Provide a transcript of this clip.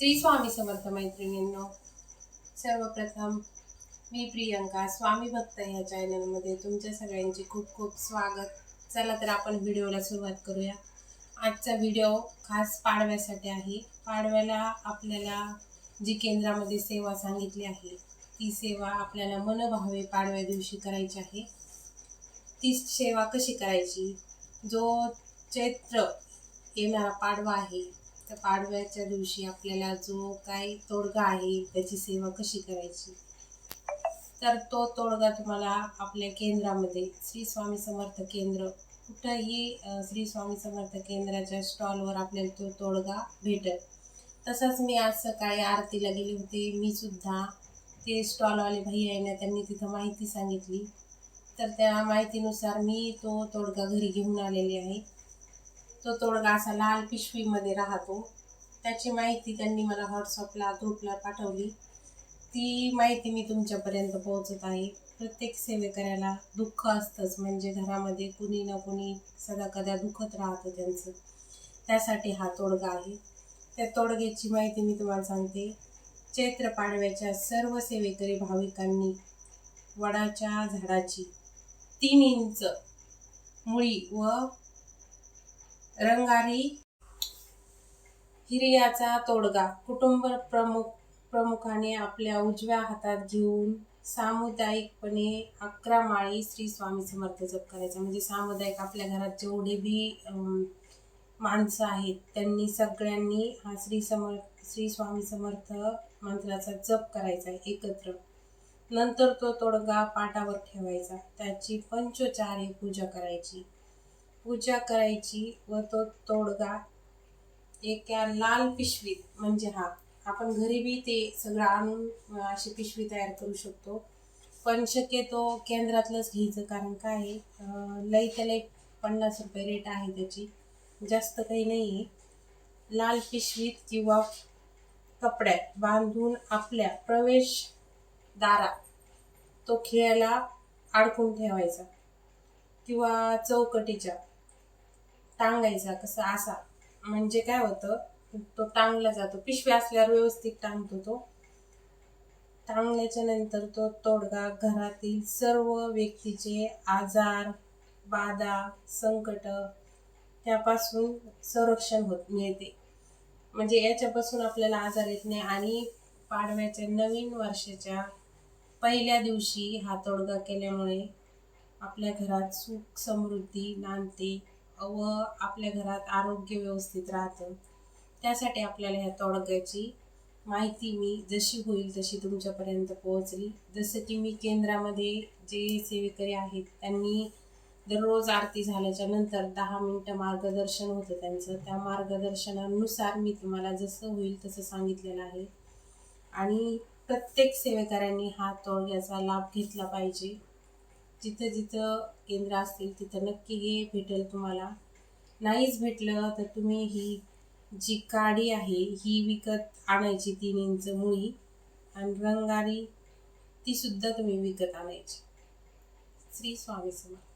श्री स्वामी समर्थ मैत्रिणींनो सर्वप्रथम मी प्रियंका स्वामी भक्त ह्या चॅनलमध्ये तुमच्या सगळ्यांचे खूप खूप स्वागत. चला तर आपण व्हिडिओला सुरुवात करूया. आजचा व्हिडिओ खास पाडव्यासाठी आहे. पाडव्याला आपल्याला जी केंद्रामध्ये सेवा सांगितली आहे ती सेवा आपल्याला मनभावे पाडव्या दिवशी करायची आहे. ती सेवा कशी करायची? जो चैत्र येणारा पाडवा आहे त्या पाडव्याच्या दिवशी आपल्याला जो काय तोडगा आहे त्याची सेवा कशी करायची? तर तो तोडगा तुम्हाला आपल्या केंद्रामध्ये श्री स्वामी समर्थ केंद्र कुठंही श्री स्वामी समर्थ केंद्राच्या स्टॉलवर आपल्याला तो तोडगा भेटेल. तसंच मी आज सकाळी आरतीला गेले होते. मी सुद्धा ते स्टॉलवाले भाई आहे ना त्यांनी तिथं माहिती सांगितली. तर त्या माहितीनुसार मी तो तोडगा घरी घेऊन आलेली आहे. तो तोडगा असा लाल पिशवीमध्ये राहतो. त्याची माहिती त्यांनी मला व्हॉट्सअपला ग्रुपला पाठवली. ती माहिती मी तुमच्यापर्यंत पोहोचत आहे. प्रत्येक सेवेकऱ्याला दुःख असतंच म्हणजे घरामध्ये कुणी ना कुणी सदा कदा दुखत राहतं त्यांचं. त्यासाठी हा तोडगा आहे. त्या तोडग्याची माहिती मी तुम्हाला सांगते. चैत्र पाडव्याच्या सर्व सेवेकरी भाविकांनी वडाच्या झाडाची तीन इंच मुळी व रंगारी हिरियाचा तोडगा. कुटुंब प्रमुख प्रमुखाने आपल्या उजव्या हातात घेऊन सामुदायिकपणे अकरा माळी श्री स्वामी समर्थ जप करायचा. म्हणजे सामुदायिक आपल्या घरात जेवढे बी माणसं आहेत त्यांनी सगळ्यांनी हा श्री समर्थ श्री स्वामी समर्थ मंत्राचा जप करायचा आहे एकत्र. नंतर तो तोडगा पाटावर ठेवायचा. त्याची पंचोचार्य पूजा करायची. पूजा करायची व तो तोडगा एका लाल पिशवीत म्हणजे हा आपण घरी बी ते सगळं आणून अशी पिशवी तयार करू शकतो. पण शक्यतो केंद्रातलंच घ्यायचं कारण काय आहे लई तर लई पन्नास रुपये रेट आहे त्याची. जास्त काही नाही आहे लाल पिशवीत किंवा कपड्यात बांधून आपल्या प्रवेश दारात तो खेळायला अडकून ठेवायचा किंवा चौकटीच्या टांगायचा कसं असा. म्हणजे काय होतं तो टांगला जातो. पिशवी असल्यावर व्यवस्थित टांगतो तो. टांगल्याच्या नंतर तो तोडगा घरातील सर्व व्यक्तीचे आजार बाधा संकट त्यापासून संरक्षण होत मिळते. म्हणजे याच्यापासून आपल्याला आजार येत नाही आणि पाडव्याच्या नवीन वर्षाच्या पहिल्या दिवशी हा तोडगा केल्यामुळे आपल्या घरात सुख समृद्धी नांदते. व आपल्या घरात आरोग्य व्यवस्थित राहतं. त्यासाठी आपल्याला ह्या तोडग्याची माहिती मी जशी होईल तशी तुमच्यापर्यंत पोहोचली. जसं की मी केंद्रामध्ये जे सेवेकरी आहेत त्यांनी दररोज आरती झाल्याच्यानंतर दहा मिनटं मार्गदर्शन होतं त्यांचं. त्या मार्गदर्शनानुसार मी तुम्हाला जसं होईल तसं सांगितलेलं आहे. आणि प्रत्येक सेवेकऱ्यांनी हा तोडग्याचा लाभ घेतला पाहिजे. जिथं जिथं केंद्र असतील तिथं नक्की हे भेटेल तुम्हाला. नाहीच भेटलं तर तुम्ही ही जी काडी आहे ही विकत आणायची तीन इंच मुळी आणि रंगारी तीसुद्धा तुम्ही विकत आणायची. श्री स्वामी समर्थ.